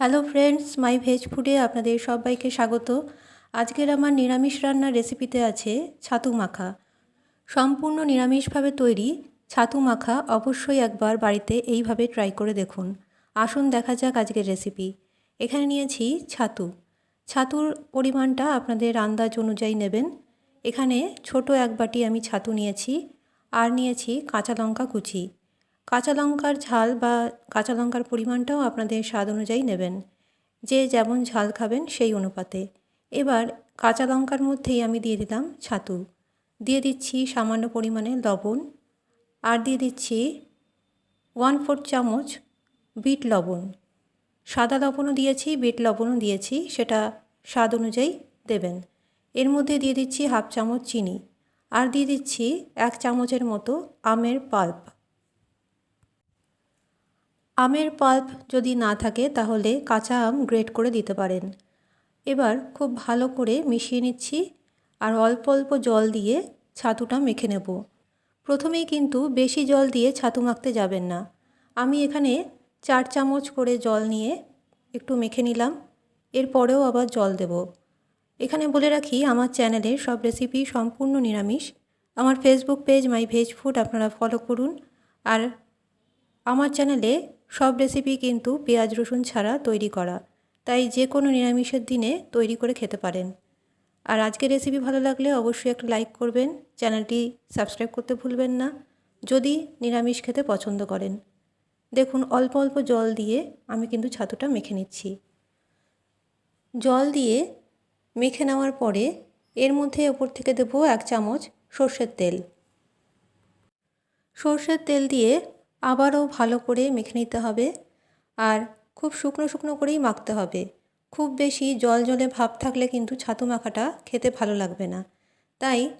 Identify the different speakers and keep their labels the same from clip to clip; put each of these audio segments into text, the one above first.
Speaker 1: Hello friends, মাই veg ফুডে আপনাদের সবাইকে স্বাগত। আজকের আমার নিরামিষ রান্নার রেসিপিতে আছে ছাতু মাখা। সম্পূর্ণ নিরামিষভাবে তৈরি ছাতু মাখা অবশ্যই একবার বাড়িতে এইভাবে ট্রাই করে দেখুন। আসুন দেখা যাক আজকের রেসিপি। এখানে নিয়েছি ছাতু। ছাতুর পরিমাণটা আপনাদের আন্দাজ অনুযায়ী নেবেন। এখানে ছোট এক বাটি আমি ছাতু নিয়েছি, আর নিয়েছি কাঁচা লঙ্কা কুচি। কাঁচা লঙ্কার ঝাল বা কাঁচা লঙ্কার পরিমাণটাও আপনাদের স্বাদ অনুযায়ী নেবেন। যে যেমন ঝাল খাবেন সেই অনুপাতে। এবার কাঁচা লঙ্কার মধ্যেই আমি দিয়ে দিলাম ছাতু। দিয়ে দিচ্ছি সামান্য পরিমাণে লবণ। আর দিয়ে দিচ্ছি ওয়ান ফোর্থ চামচ বিট লবণ। সাদা লবণও দিয়েছি, বিট লবণও দিয়েছি, সেটা স্বাদ অনুযায়ী দেবেন। এর মধ্যে দিয়ে দিচ্ছি হাফ চামচ চিনি। আর দিয়ে দিচ্ছি এক চামচের মতো আমের পাল্প। আমের পাল্প যদি না থাকে, তাহলে কাঁচা আম গ্রেট করে দিতে পারেন। এবার খুব ভালো করে মিশিয়ে নিচ্ছি আর অল্প অল্প জল দিয়ে ছাতুটা মেখে নেব। প্রথমেই কিন্তু বেশি জল দিয়ে ছাতু মাখতে যাবেন না। আমি এখানে চার চামচ করে জল নিয়ে একটু মেখে নিলাম, এরপরেও আবার জল দেব। এখানে বলে রাখি, আমার চ্যানেলে সব রেসিপি সম্পূর্ণ নিরামিষ। আমার Facebook page my veg food আপনারা ফলো করুন। আর আমার চ্যানেলে সব রেসিপি কিন্তু পেঁয়াজ, রসুন ছাড়া তৈরি করা। তাই যে কোনো নিরামিষের দিনে তৈরি করে খেতে পারেন। আর আজকের রেসিপি ভালো লাগলে অবশ্যই একটা লাইক করবেন। চ্যানেলটি সাবস্ক্রাইব করতে ভুলবেন না। যদি নিরামিষ খেতে পছন্দ করেন। দেখুন, অল্প অল্প জল দিয়ে আমি কিন্তু ছাতুটা মেখে নিচ্ছি। জল দিয়ে মেখে নেওয়ার পরে এর মধ্যে ওপর থেকে দেবো এক চামচ সর্ষের তেল। সর্ষের তেল দিয়ে আবারও ভালো করে মেখে নিতে হবে আর খুব শুকনো শুকনো করেই মাখতে হবে। খুব বেশি জল জলে ভাব থাকলে কিন্তু ছাতু মাখাটা খেতে ভালো লাগবে না। তাই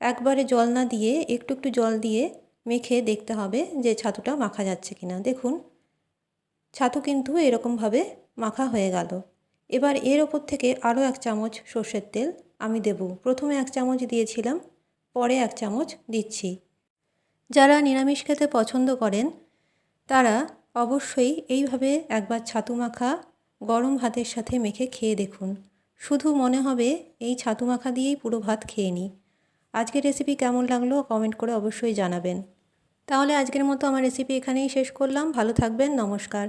Speaker 1: একবারে জল না দিয়ে, একটু একটু জল দিয়ে মেখে দেখতে হবে যে ছাতুটা মাখা যাচ্ছে কি না দেখুন, ছাতু কিন্তু এরকমভাবে মাখা হয়ে গেল। এবার এর ওপর থেকে আরও এক চামচ সর্ষের তেল আমি দেব। প্রথমে এক চামচ দিয়েছিলাম, পরে এক চামচ দিচ্ছি। যারা নিরামিষ খেতে পছন্দ করেন, তারা অবশ্যই এইভাবে একবার ছাতু মাখা গরম ভাতের সাথে মেখে খেয়ে দেখুন। শুধু মনে হবে এই ছাতু মাখা দিয়েই পুরো ভাত খেয়ে নিই আজকের রেসিপি কেমন লাগল কমেন্ট করে অবশ্যই জানাবেন। তাহলে আজকের মতো আমার রেসিপি এখানেই শেষ করলাম। ভালো থাকবেন, নমস্কার।